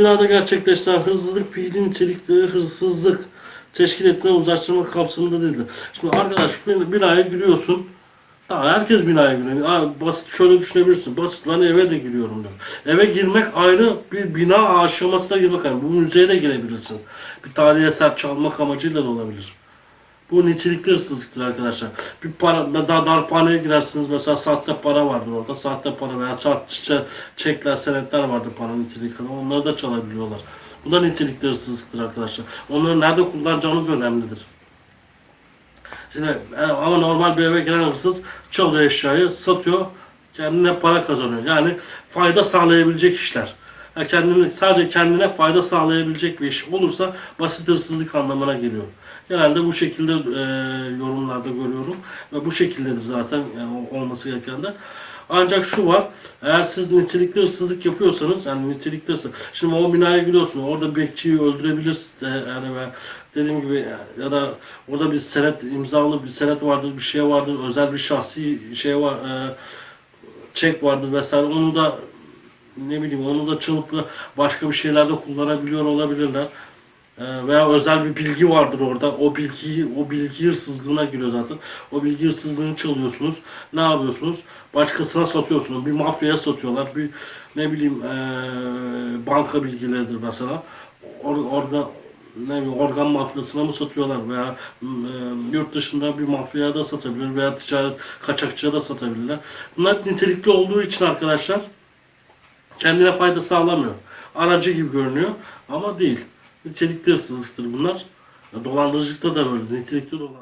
Binada gerçekleştiren hırsızlık fiili nitelikli hırsızlık teşkil ettiğine uzlaştırma kapsamında değildir. Şimdi arkadaş binaya giriyorsun. Tamam, herkes binaya giriyor. Ha, basit şöyle düşünebilirsin. Basit ben eve de giriyorum diyor. Eve girmek ayrı bir bina aşamasına girmek ayrı. Bu müzeye de girebilirsin. Bir tarihi eser çalmak amacıyla da olabilir. Bu nitelikli hırsızlıktır arkadaşlar. Bir para, daha darphaneye girersiniz mesela sahte para vardır orada. Sahte para veya çe- çekler, senetler vardır para nitelikli. Onları da çalabiliyorlar. Bu da nitelikli hırsızlıktır arkadaşlar. Onları nerede kullanacağınız önemlidir. Şimdi e, ama normal bir eve giren hırsız çalıyor eşyayı, satıyor, kendine para kazanıyor. Yani fayda sağlayabilecek işler. Kendine, sadece kendine fayda sağlayabilecek bir iş olursa basit hırsızlık anlamına geliyor. Genelde bu şekilde e, yorumlarda görüyorum ve bu şekildedir zaten o- olması gereken de. Ancak şu var, eğer siz nitelikli hırsızlık yapıyorsanız, yani nitelikli hırsızlık, şimdi o binaya giriyorsun, orada bekçiyi öldürebilirsin, de, yani ve dediğim gibi ya da orada bir senet imzalı bir senet vardır, bir şey vardır, özel bir şahsi şey var, e, çek vardır vesaire. Onu da ne bileyim onu da çalıp başka bir şeylerde kullanabiliyor olabilirler. E, veya özel bir bilgi vardır orada. O bilgiyi o bilgi hırsızlığına giriyor zaten. O bilgi hırsızlığını çalıyorsunuz. Ne yapıyorsunuz? Başkasına satıyorsunuz. Bir mafyaya satıyorlar. Bir ne bileyim e, banka bilgileridir mesela. Or, organ ne bileyim, organ mafyasına mı satıyorlar veya e, yurt dışında bir mafyaya da satabilir veya ticaret kaçakçıya da satabilirler. Bunlar nitelikli olduğu için arkadaşlar kendine fayda sağlamıyor. Aracı gibi görünüyor ama değil. Nitelikli hırsızlıktır bunlar. Dolandırıcılıkta da böyle. Nitelikli dolandırıcılık.